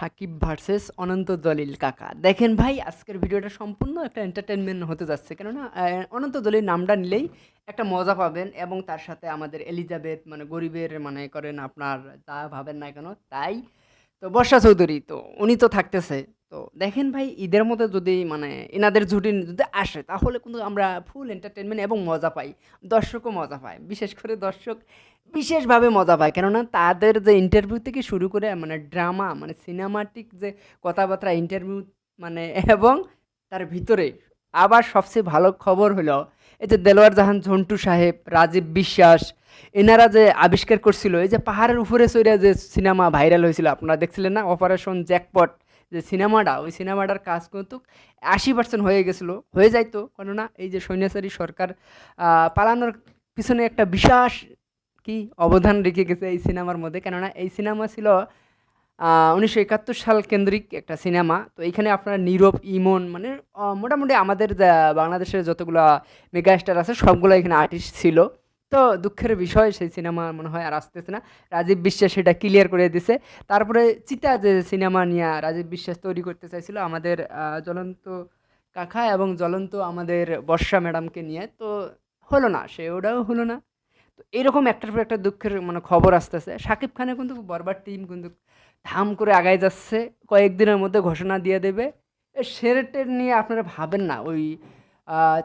Shakib versus অনন্ত দলিল কাকা। দেখেন ভাই, আজকের ভিডিওটা সম্পূর্ণ একটা এন্টারটেনমেন্ট হতে যাচ্ছে। কেননা অনন্ত দলিল নামটা নিলেই একটা মজা পাবেন এবং তার সাথে আমাদের এলিজাবেথ মানে গরিবের মানে করেন আপনার, যা ভাবেন না কেন, তাই তো বর্ষা চৌধুরী, তো উনি তো থাকতেছে। তো দেখেন ভাই, ঈদের মধ্যে যদি মানে এনাদের জুটি যদি আসে, তাহলে কিন্তু আমরা ফুল এন্টারটেনমেন্ট এবং মজা পাই। দর্শকও মজা পায়। বিশেষ করে দর্শক বিশেষভাবে মজা পায়। কেননা তাদের যে ইন্টারভিউ থেকে শুরু করে মানে ড্রামা মানে সিনেমাটিক যে কথাবার্তা ইন্টারভিউ মানে এবং তার ভিতরে আবার সবচেয়ে ভালো খবর হলো যে দেলোয়ার জাহান ঝন্টু সাহেব, রাজীব বিশ্বাস, এনারা যে আবিষ্কার করছিল, এই যে পাহাড়ের উপরে চড়ে যে সিনেমা ভাইরাল হয়েছিল, আপনারা দেখছিলেন না? অপারেশন জ্যাকপট যে সিনেমাটা, ওই সিনেমাটার কাজ কিন্তু আশি পার্সেন্ট হয়ে গেছিল, হয়ে যাইতো। কেননা এই যে সৈন্যাচারী সরকার পালানোর পিছনে একটা বিশেষ কি অবদান রেখে গেছে এই সিনেমার মধ্যে। কেননা এই সিনেমা ছিল উনিশশো একাত্তর সাল কেন্দ্রিক একটা সিনেমা। তো এইখানে আপনারা নীরব, ইমন মানে মোটামুটি আমাদের বাংলাদেশের যতগুলো মেগা স্টার আছে, সবগুলো এখানে আর্টিস্ট ছিল। তো দুঃখের বিষয়, সেই সিনেমা মনে হয় আর আসতেছে না। রাজীব বিশ্বাস সেটা ক্লিয়ার করে দিছে। তারপরে চিতা যে সিনেমা নিয়ে রাজীব বিশ্বাস তৈরি করতে চাইছিল, আমাদের জ্বলন্ত কাকা এবং জ্বলন্ত আমাদের বর্ষা ম্যাডামকে নিয়ে। তো হলো না, সে ওটাও হলো না। তো এরকম একটার পর একটা দুঃখের মানে খবর আসতেছে। শাকিব খানের কিন্তু বরবার টিম কিন্তু ধাম করে আগায় যাচ্ছে, কয়েকদিনের মধ্যে ঘোষণা দিয়ে দেবে। সেরেটের নিয়ে আপনারা ভাবেন না, ওই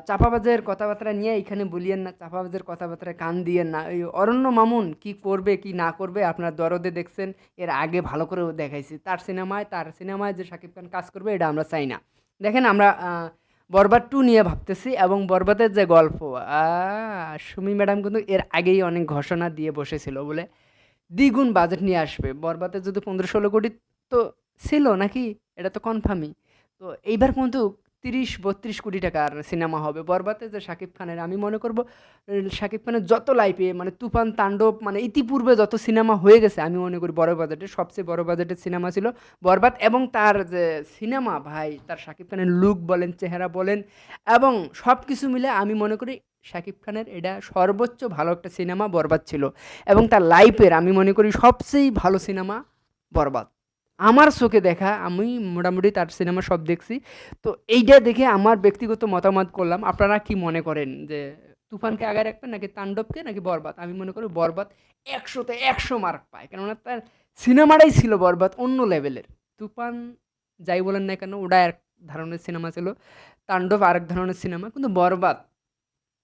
চাপাবাজের কথাবার্তা নিয়ে এখানে বলিয়েন না, চাপাবাজের কথাবার্তায় কান দিয়েন না। ওই অরণ্য মামুন কি করবে, কি না করবে, আপনার দরদে দেখছেন, এর আগে ভালো করেও দেখাইছি। তার সিনেমায় তার সিনেমায় যে শাকিব খান কাজ করবে, এটা আমরা চাই না। দেখেন আমরা বরবাদ টু নিয়ে ভাবতেছি এবং বরবাদের যে গল্প সুমি ম্যাডাম কিন্তু এর আগেই অনেক ঘোষণা দিয়ে বসেছিল বলে দ্বিগুণ বাজেট নিয়ে আসবে। বরবাদে যদি পনেরো ষোলো কোটি তো ছিল নাকি? এটা তো কনফার্মই তো এইবার কিন্তু তিরিশ, বত্রিশ কোটি টাকার সিনেমা হবে। বরবাদে যে শাকিব খানের, আমি মনে করব শাকিব খানের যত লাইফে মানে তুফান, তাণ্ডব মানে ইতিপূর্বে যত সিনেমা হয়ে গেছে, আমি মনে করি বড় বাজেটের, সবচেয়ে বড় বাজেটের সিনেমা ছিল বরবাদ এবং তার যে সিনেমা ভাই, তার শাকিব খানের লুক বলেন, চেহারা বলেন, এবং সব কিছু মিলে আমি মনে করি শাকিব খানের এটা সর্বোচ্চ ভালো একটা সিনেমা বরবাদ ছিল। এবং তার লাইফের আমি মনে করি সবচেয়ে ভালো সিনেমা বরবাদ। আমার চোখে দেখা, আমি মোটামুটি তার সিনেমা সব দেখছি। তো এইটা দেখে আমার ব্যক্তিগত মতামত করলাম। আপনারা কি মনে করেন যে তুফানকে আগে রাখবেন নাকি তাণ্ডবকে নাকি বরবাদ? আমি মনে করি বরবাদ একশোতে একশো মার্ক পায়। কেননা তার সিনেমাটাই ছিল বরবাদ, অন্য লেভেলের তুফান যাই বলেন না কেন, ওটা এক ধরনের সিনেমা ছিল। তাণ্ডব আরেক ধরনের সিনেমা কিন্তু বরবাদ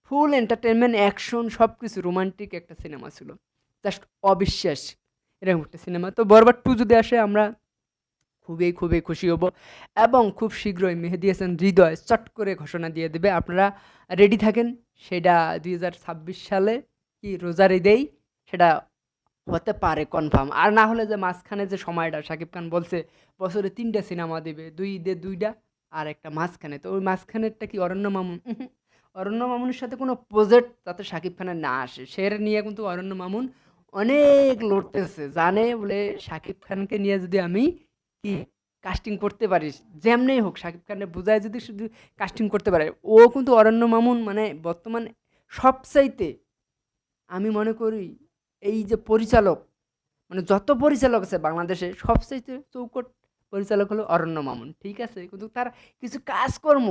ফুল এন্টারটেনমেন্ট অ্যাকশন সব কিছু রোমান্টিক একটা সিনেমা ছিল। জাস্ট অবিশ্বাস এরকম একটা সিনেমা তো বরবাদ টু যদি আসে, আমরা খুবই খুবই খুশি হব এবং খুব শীঘ্রই মেহেদি হাসান হৃদয় চট করে ঘোষণা দিয়ে দেবে। আপনারা রেডি থাকেন? সেটা দুই হাজার ছাব্বিশ সালে কি রোজার ঈদেই? সেটা হতে পারে কনফার্ম আর না হলে যে মাঝখানে যে সময়টা, শাকিব খান বলছে, বছরে তিনটা সিনেমা দেবে, দুই ঈদে দুইটা আর একটা মাঝখানে। তো ওই মাঝখানেরটা কি অরণ্য মামুন? অরণ্য মামুনের সাথে কোনো প্রজেক্ট যাতে শাকিব খানের না আসে। সের নিয়ে কিন্তু অরণ্য মামুন অনেক লড়তেছে। জানে বলে শাকিব খানকে নিয়ে যদি আমি কি কাস্টিং করতে পারিস? যেমনি হোক শাকিব খানের বোঝায় যদি শুধু কাস্টিং করতে পারে, ও কিন্তু অরণ্য মামুন মানে বর্তমান সবচাইতে আমি মনে করি এই যে পরিচালক মানে যত পরিচালক আছে বাংলাদেশে, সবচাইতে চৌকট পরিচালক হলো অরণ্য মামুন, ঠিক আছে? কিন্তু তার কিছু কাজকর্ম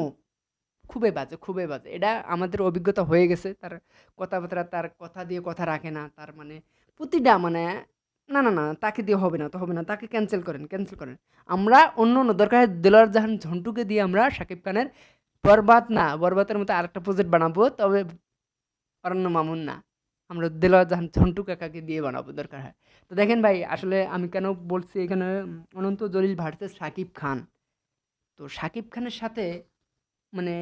খুবই বাজে খুবই বাজে। এটা আমাদের অভিজ্ঞতা হয়ে গেছে, তার কথাবার্তা, তার কথা দিয়ে কথা রাখে না, তার মানে প্রতিটা মানে না না না, তাকে দিয়ে হবে না, তো হবে না, তাকে ক্যান্সেল করেন ক্যান্সেল করেন। আমরা অন্য অন্য দরকার দেলোয়ার জাহান ঝন্টুকে দিয়ে আমরা শাকিব খানের বরবাদ না, বরবাদের মতো আরেকটা প্রজেক্ট বানাবো, তবে অরণ্য মামুন না। আমরা দেলোয়ার জাহান ঝন্টু কাকাকে দিয়ে বানাবো দরকার হয়। তো দেখেন ভাই, আসলে আমি কেন বলছি এখানে, অনন্ত জলিল ভার্সেস শাকিব খান। তো শাকিব খানের সাথে মানে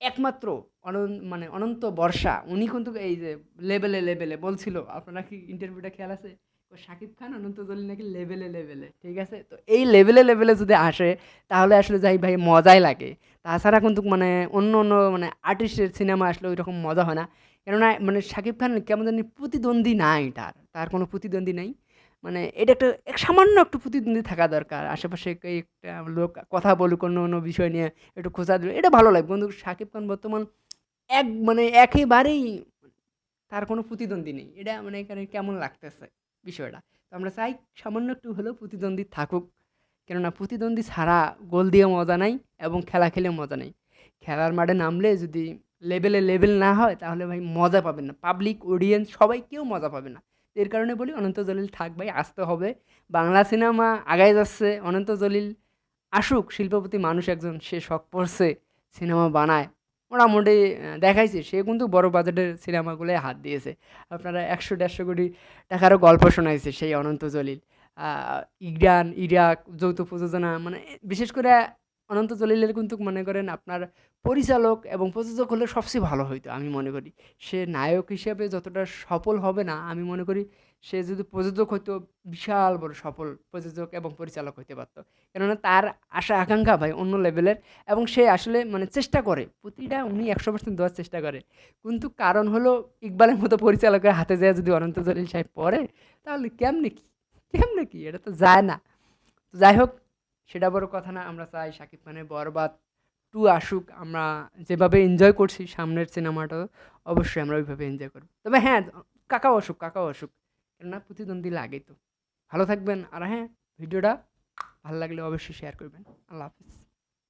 একমাত্র অনন্ত মানে অনন্ত বর্ষা, উনি কিন্তু এই যে লেভেলে লেভেলে বলছিল। আপনারা কি ইন্টারভিউটা খেয়াল আছে? ও শাকিব খান, অনন্ত জলিল নাকি লেভেলে লেভেলে, ঠিক আছে? তো এই লেভেলে লেভেলে যদি আসে, তাহলে আসলে যাই ভাই মজাই লাগে। তাছাড়া কিন্তু মানে অন্য অন্য মানে আর্টিস্টের সিনেমা আসলে ওই রকম মজা হয় না। কেননা মানে শাকিব খান কেমন জানি প্রতিদ্বন্দ্বী নাই তার তার কোনো প্রতিদ্বন্দ্বী নাই। মানে এটা একটা, এক সামান্য একটু প্রতিদ্বন্দ্বী থাকা দরকার। আশেপাশে একটা লোক কথা বলুক, অন্য অন্য বিষয় নিয়ে একটু খোঁজা দিল এটা ভালো লাগবে কিন্তু শাকিব খান বর্তমান এক মানে একেবারেই তার কোনো প্রতিদ্বন্দ্বী নেই। এটা মানে এখানে কেমন লাগতেছে? বিষয়টা। তো আমরা চাই সামান্য একটু হলেও প্রতিদ্বন্দ্বী থাকুক। কেননা প্রতিদ্বন্দ্বী ছাড়া গোল দিয়ে মজা নাই এবং খেলা খেলে মজা নেই। খেলার মাঠে নামলে যদি লেভেলে লেভেল না হয় তাহলে ভাই মজা পাবেন না। পাবলিক অডিয়েন্স সবাই কেউ মজা পাবে না। এর কারণে বলি অনন্ত জলিল থাক ভাই, আসতে হবে। বাংলা সিনেমা আগায় যাচ্ছে, অনন্ত জলিল আসুক, শিল্পপতি মানুষ একজন, সে শখ পড়ছে সিনেমা বানায়। মোটামুটি মোটে দেখাইছে। সে কিন্তু বড় বাজেটের সিনেমাগুলোয় হাত দিয়েছে। আপনারা একশো দেড়শো কোটি টাকারও গল্প শোনাইছে সেই অনন্ত জলিল। ইরান, ইরাক, যৌথ প্রযোজনা মানে বিশেষ করে অনন্ত জলিলের কিন্তু মনে করেন আপনার পরিচালক এবং প্রযোজক হলে সবচেয়ে ভালো হইতো, আমি মনে করি। সে নায়ক হিসেবে যতটা সফল হবে না, আমি মনে করি সে যদি প্রযোজক হইতো, বিশাল বড় সফল প্রযোজক এবং পরিচালক হইতে পারতো। কেননা তার আশা, আকাঙ্ক্ষা ভাই অন্য লেভেলের এবং সে আসলে মানে চেষ্টা করে, প্রতিটা উনি একশো পার্সেন্ট দেওয়ার চেষ্টা করে। কিন্তু কারণ হলো ইকবালের মতো পরিচালকের হাতে যায় যদি অনন্ত জলিল সাহেব পড়ে, তাহলে কেমনে কি? কেমনে কি? এটা তো যায় না। যাই হোক সেটা বড় কথা না, আমরা চাই শাকিব খানের বরবাদ টু আসুক, আমরা যেভাবে এনজয় করছি সামনের সিনেমাটা অবশ্যই আমরা ওইভাবে এনজয় করব। তবে হ্যাঁ কাকাও অসুখ কাকাও অসুখ কেননা প্রতিদ্বন্দ্বী লাগে তো। ভালো থাকবেন, আর হ্যাঁ ভিডিওটা ভালো লাগলে অবশ্যই শেয়ার করবেন। আল্লাহ হাফিজ।